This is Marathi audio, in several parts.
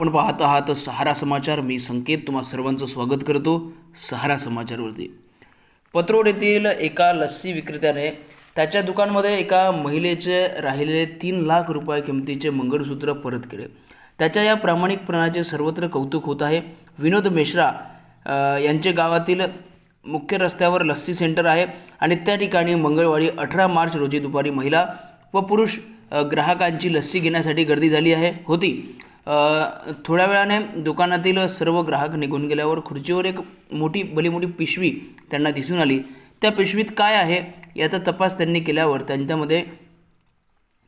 आपण पाहत आहात सहारा समाचार. मी संकेत. तुम्हा सर्वांचं स्वागत करतो सहारा समाचारवरती. पत्रोड येथील एका लस्सी विक्रेत्याने त्याच्या दुकानमध्ये एका महिलेचे राहिलेले तीन लाख रुपये किमतीचे मंगळसूत्र परत केले. त्याच्या या प्रामाणिकपणाचे सर्वत्र कौतुक होत आहे. विनोद मेश्रा यांचे गावातील मुख्य रस्त्यावर लस्सी सेंटर आहे आणि त्या ठिकाणी मंगळवारी अठरा मार्च रोजी दुपारी महिला व पुरुष ग्राहकांची लस्सी घेण्यासाठी गर्दी झाली आहे होती. थोड्या वेळाने दुकानातील सर्व ग्राहक निघून गेल्यावर खुर्चीवर एक मोठी भली मोठी पिशवी त्यांना दिसून आली. त्या पिशवीत काय आहे याचा तपास त्यांनी केल्यावर त्यांच्यामध्ये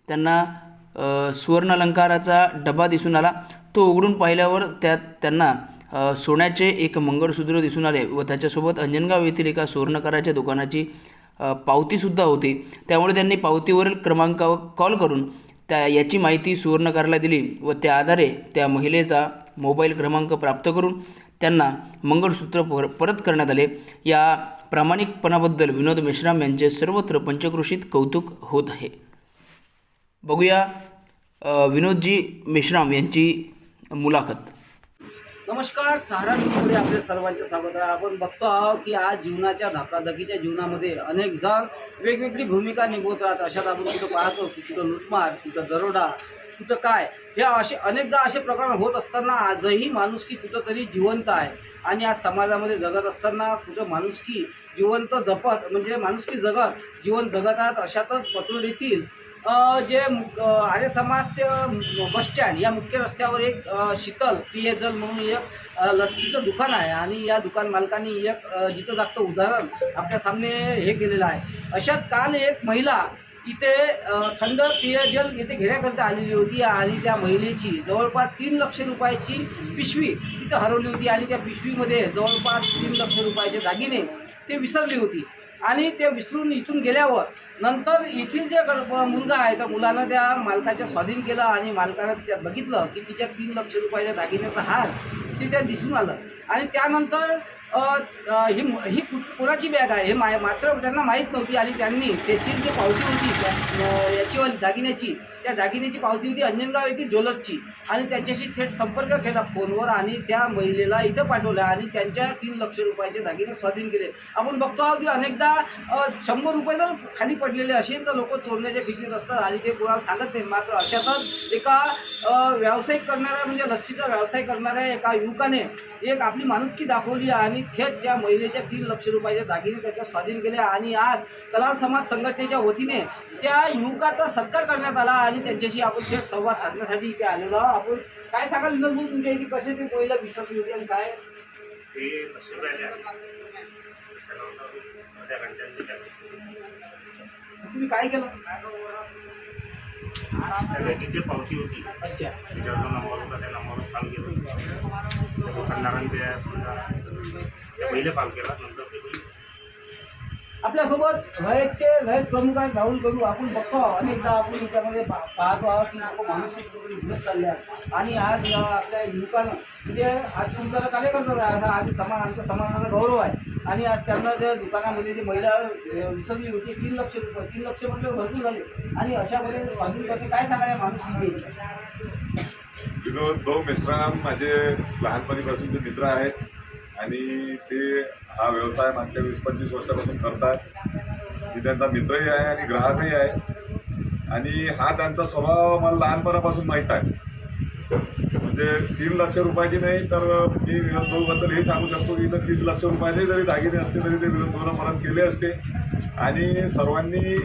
त्यांना सुवर्ण सुवर्णालंकाराचा डबा दिसून आला. तो उघडून पाहिल्यावर त्यात त्यांना सोन्याचे एक मंगळसूत्र दिसून आले व त्याच्यासोबत अंजनगाव येथील एका सुवर्णकाराच्या दुकानाची पावतीसुद्धा होती. त्यामुळे त्यांनी पावतीवरील क्रमांकावर कॉल करून त्या याची माहिती सुवर्णकाराला दिली व त्या आधारे त्या महिलेचा मोबाईल क्रमांक प्राप्त करून त्यांना मंगळसूत्र पर परत करण्यात आले. या प्रामाणिकपणाबद्दल विनोद मेश्राम यांचे सर्वत्र पंचकृषीत कौतुक होत आहे. बघूया विनोदजी मेश्राम यांची मुलाखत. नमस्कार सहारा न्यूजमध्ये आपल्या सर्वांचे स्वागत आहे. आपण बघतो आहोत की आज जीवनाच्या धकाधकीच्या जीवनामध्ये अनेक जण वेगवेगळी भूमिका निभवत राहतात. अशात आपण कुठं पाहतो की कुठं लुटमार कुठं दरोडा कुठं काय? हे असे अनेकदा असे प्रकार होत असताना आजही माणुसकी कुठंतरी जिवंत आहे. आणि आज समाजामध्ये जगत असताना कुठं माणुसकी जिवंत जपत म्हणजे माणुसकी जगत जीवन जगत आहेत अशातच पटून येतील जे आर्य समाज ते बस स्टँड या मुख्य रस्त्यावर एक शीतल पेयजल म्हणून एक लस्सीचं दुकान आहे आणि या दुकान मालकांनी एक जिथं जागतं उदाहरण आपल्या सामने हे केलेलं आहे. अशात काल एक महिला इथे थंड पेयजल इथे घेण्याकरता आलेली होती आणि त्या महिलेची जवळपास तीन लक्ष रुपयाची पिशवी तिथं हरवली होती आणि त्या पिशवीमध्ये जवळपास तीन लक्ष रुपयाचे दागिने ते विसरली होती. आणि ते विसरून इथून गेल्यावर नंतर येथील जे मुलगा आहे त्या मुलानं त्या मालकाच्या स्वाधीन केलं आणि मालकानं तिच्यात बघितलं की तिच्या तीन लक्ष रुपयाच्या दागिन्याचा हार तिथे दिसून आलं. आणि त्यानंतर ही ही कु- कोणाची बॅग आहे हे माय मात्र त्यांना माहीत नव्हती आणि त्यांनी त्याची जी पावती होती याचीवाली दागिन्याची. त्या दागिन्याची पावती होती अंजनगाव येथील ज्वेलर्सची. आणि त्यांच्याशी थेट संपर्क केला फोनवर आणि त्या महिलेला इथं पाठवलं आणि त्यांच्या तीन लक्ष रुपयाचे दागिने स्वाधीन केले. आपण बघतो आहोत की अनेकदा शंभर रुपये जर खाली पडलेले असेल तर लोक चोरण्याच्या फिकीत असतात आणि ते कोणाला सांगत नाहीत. मात्र अशातच एका व्यावसायिक करणाऱ्या म्हणजे लस्सीचा व्यवसाय करणाऱ्या एका युवकाने एक आपली माणुसकी दाखवली आणि थेट त्या महिलेच्या तीन लक्ष रुपयाचे दागिने त्याच्या स्वाधीन केले आणि आज कलाल समाज संघटनेच्या वतीने त्या युवकाचा सत्कार करण्यात आला आणि त्यांच्याशी आपण थेट संवाद साधण्यासाठी इथे आलेलो आहोत. आपण काय सांगाल विनोद भाऊ तुमच्या इथे? कसे ते महिला विसरली होती आणि काय? तुम्ही काय केलं? त्याची पावती होती. अच्छा. त्याच्यावर नंबर होता त्या नंबरवर कॉल केला. त्या नंतर ते आपल्यासोबत रयतचे रयत प्रमुख आहेत राहुल करू आपण बघतो. अनेकदा आपण याच्यामध्ये पा- पाहतो आहोत की लोक माणूस घडत चालले आहेत. आणि आज या आपल्या युवकानं म्हणजे आज तुमचा कार्यकर्ता आहे आज समाज आमच्या समाजाचा गौरव आहे. आणि आज त्यांना त्या दुकानामध्ये जी महिला अ, विसरली होती तीन लक्ष रुपये तीन लक्ष म्हणजे भरपूर झाले. आणि अशामध्ये स्वाधीन करते काय सांगायला माणूस विनोद भाऊ मिश्राम माझे लहानपणीपासूनचे मित्र आहेत आणि ते हा व्यवसाय मागच्या वीस पंचवीस वर्षापासून करतात मी त्यांचा मित्रही आहे आणि ग्राहकही आहे. आणि हा त्यांचा स्वभाव मला लहानपणापासून माहीत आहे. म्हणजे तीन लक्ष रुपयाची नाही तर मी विनोद भाऊबद्दल हे सांगू शकतो की इथं तीस लक्ष रुपयाचे जरी दागिने असते तरी ते विनोद भाऊनं केले असते. आणि सर्वांनी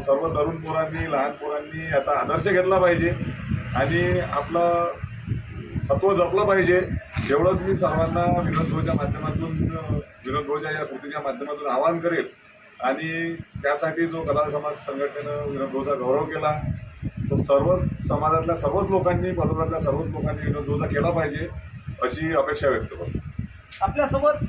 सर्व तरुण पोरांनी लहान पोरांनी याचा आदर्श घेतला पाहिजे. आणि आपलं सत्व जपलं पाहिजे. एवढंच मी सर्वांना विनोद भाऊच्या माध्यमातून विनोद भाऊच्या या कृतीच्या माध्यमातून आवाहन करेल. आणि त्यासाठी जो कला समाज संघटनेनं विनोद भाऊचा गौरव केला तो सर्वच समाजातल्या सर्वच लोकांनी पदोरातल्या सर्वच लोकांनी विनोद भाऊचा केला पाहिजे अशी अपेक्षा व्यक्त करतो. आपल्यासोबत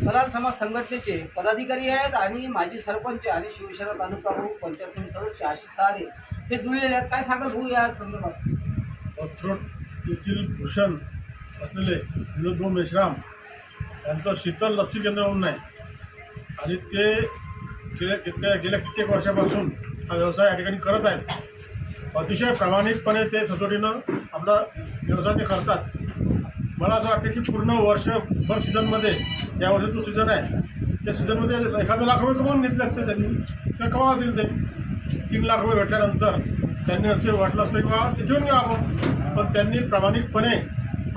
कलाल समाज संघटनेचे पदाधिकारी आहेत आणि माजी सरपंच आणि शिवसेना तालुका प्रमुख पंचायत समिती सदस्य आशिष सहारे हे जुळलेले आहेत. काय सांगाल भाऊ या संदर्भात? येथील भूषण असलेले विनोदभाऊ मेश्राम यांचं शीतल लस्सी केंद्र म्हणून आहे. आणि ते गेल्या कित्या गेल्या कित्येक वर्षापासून हा व्यवसाय या ठिकाणी करत आहेत. अतिशय प्रामाणिकपणे ते सचोटीनं आपला व्यवसाय ते करतात. मला असं वाटतं की पूर्ण वर्षभर सीझनमध्ये या वर्षी जो सीझन आहे त्या सीझनमध्ये एखादा लाख रुपये कमावून घेतले असते त्यांनी. ते कमावतील ते. तीन लाख रुपये भेटल्यानंतर त्यांनी असे वाटलं असतं किंवा ते घेऊन घ्या आपण. पण त्यांनी प्रामाणिकपणे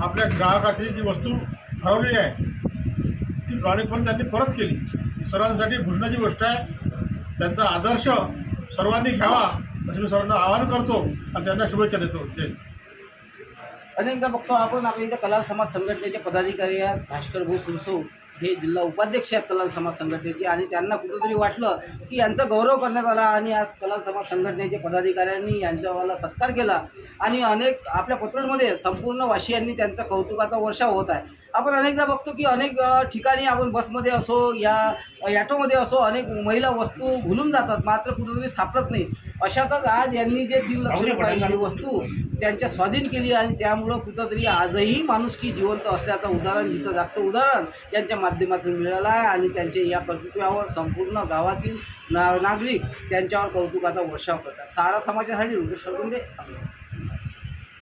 आपल्या ग्राहकाची जी वस्तू हरवली आहे ती प्रामाणिकपणे त्यांनी परत केली. सर्वांसाठी भूषणाची गोष्ट आहे. त्यांचा आदर्श सर्वांनी घ्यावा असे मी सर्वांना आवाहन करतो आणि त्यांना शुभेच्छा देतो. जय अनेकदा बघतो आपण आपल्या इथे कला समाज संघटनेचे पदाधिकारी आहेत भास्कर भाऊ सुरसू हे जिल्हा उपाध्यक्ष आहेत कलाल समाज संघटनेचे आणि त्यांना कुठंतरी वाटलं की यांचा गौरव करण्यात आला आणि आज कलाल समाज संघटनेचे पदाधिकाऱ्यांनी यांच्यावाला सत्कार केला. आणि अनेक आपल्या पत्रोडमध्ये संपूर्ण वाशियांनी त्यांचा कौतुकाचा वर्षाव होत आहे. आपण अनेकदा बघतो की अनेक ठिकाणी आपण बसमध्ये असो या ॲटोमध्ये असो अनेक महिला वस्तू भुलून जातात मात्र कुठंतरी सापडत नाही अशातच आज यांनी जे तीन लक्ष रुपयाची वस्तू त्यांच्या स्वाधीन केली आणि त्यामुळं कुठंतरी आजही माणुसकी जिवंत असल्याचं उदाहरण जिथं जागतं उदाहरण यांच्या माध्यमातून मिळालं आहे आणि त्यांच्या या कर्तृत्वावर संपूर्ण गावातील ना नागरिक त्यांच्यावर कौतुकाचा वर्षाव करतात. सारा समाजासाठी रुपेश सरगुंडे